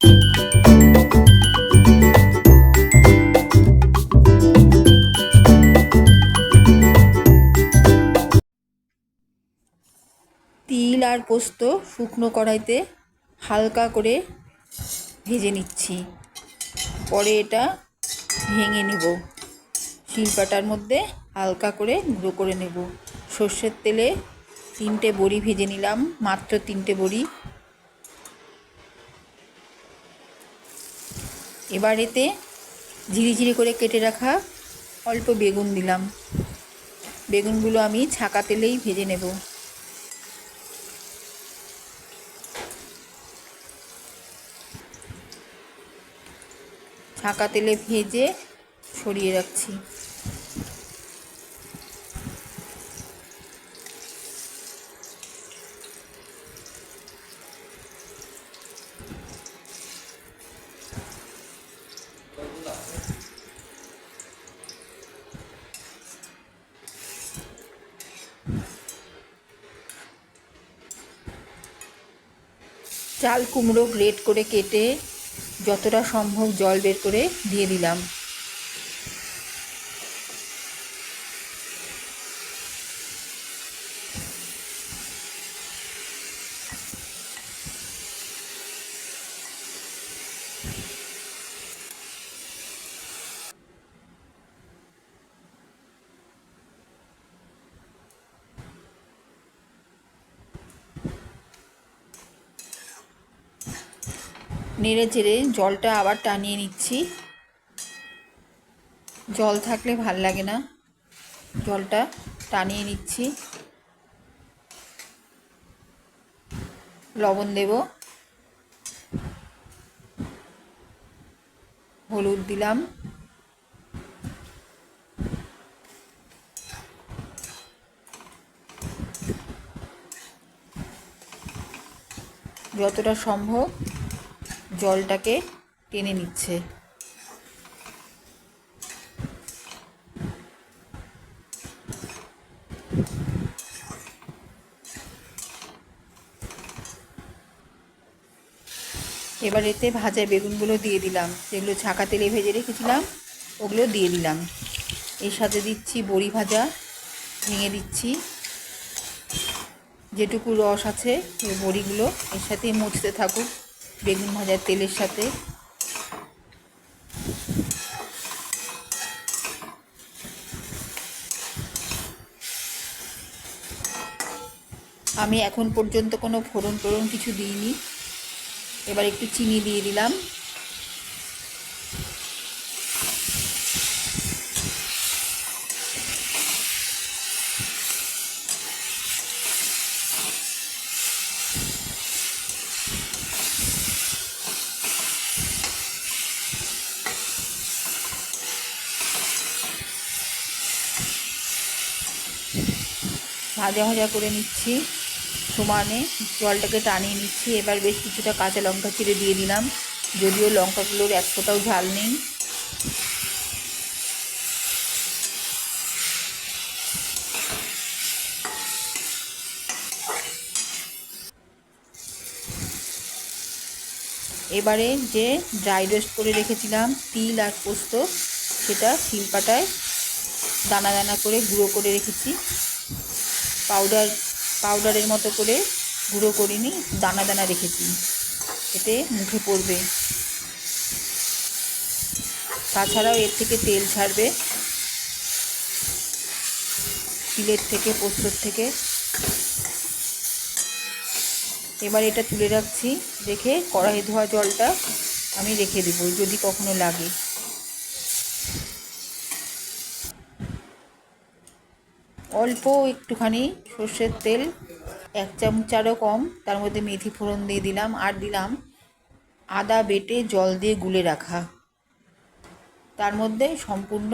তিল আর পোস্ত শুকনো কড়াইতে হালকা করে ভেজে নিচ্ছি। পরে এটা ভেঙে নেব। শিলপাটার মধ্যে হালকা করে গুঁড়ো করে নেব। সর্ষের তেলে তিনটে বড়ি ভেজে নিলাম, মাত্র তিনটে বড়ি। এবার এতে ঝিরিঝিরি করে কেটে রাখা অল্প বেগুন দিলাম। বেগুনগুলো আমি ছাকা তেলেই ভেজে নেব। ছাকা তেলে ভেজে সরিয়ে রাখছি। চাল কুমড়ো গ্রেট করে কেটে যতটা সম্ভব জল বের করে দিয়ে দিলাম। নেড়ে চেড়ে জলটা আবার টানিয়ে নিচ্ছি। জল থাকলে ভালো লাগে না। জলটা টানিয়ে নিচ্ছি। লবণ দেব। হলুদ দিলাম। যতটা সম্ভব জলটাকে টেনে নিচ্ছে। এবার এতে ভাজা বেগুনগুলো দিয়ে দিলাম। যেগুলো ছাকা তেলে ভেজে রেখেছিলাম, ওগুলো দিয়ে দিলাম। এর সাথে দিচ্ছি বড়ি ভাজা, ভেঙে দিচ্ছি। যেটুকু রস আছে, ওই বড়িগুলো এর সাথে মুছতে থাকুক। বেগুন ভাজার তেলের সাথে। আমি এখন পর্যন্ত কোনো ফোড়ন টোড়ন কিছু দিইনি। এবার একটু চিনি দিয়ে দিলাম। ভাজা ভাজা করে নিচ্ছি সমানে। জলটাকে টানিয়ে নিচ্ছি। এবার বেশ কিছুটা কাঁচা লঙ্কা চিড়ে দিয়ে দিলাম। যদিও লঙ্কাগুলোর এক ফোঁটাও ঝাল নেই। এবারে যে ড্রাই রোস্ট করে রেখেছিলাম, তিল আর পোস্ত, সেটা শিলপাটায় দানা দানা করে গুঁড়ো করে রেখেছি। পাউডার পাউডারের মতো করে গুঁড়ো করিনি দানা দানা রেখেছি। এতে মুখে পড়বে। তাছাড়াও এর থেকে তেল ছাড়বে। তিলের থেকে, পোস্তর থেকে। এবার এটা তুলে রাখছি। রেখে কড়াই ধোয়া জলটা আমি রেখে দেবো, যদি কখনো লাগে। অল্প একটুখানি সর্ষের তেল, এক চামচারও কম, তার মধ্যে মেথি ফোড়ন দিয়ে দিলাম আর দিলাম আদা বেটে জল দিয়ে গুলে রাখা। তার মধ্যে সম্পূর্ণ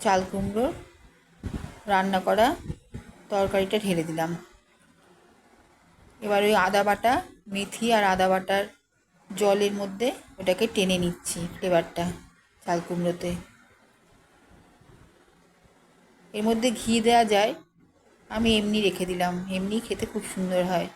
চাল কুমড়োর রান্না করা তরকারিটা ঢেলে দিলাম। এবার ওই আদা বাটা, মেথি আর আদা বাটার জলের মধ্যে ওটাকে টেনে নিচ্ছি ফ্লেভারটা চাল কুমড়োতে। এর মধ্যে ঘি দেওয়া যায় আমি এমনি রেখে দিলাম। এমনি খেতে খুব সুন্দর হয়।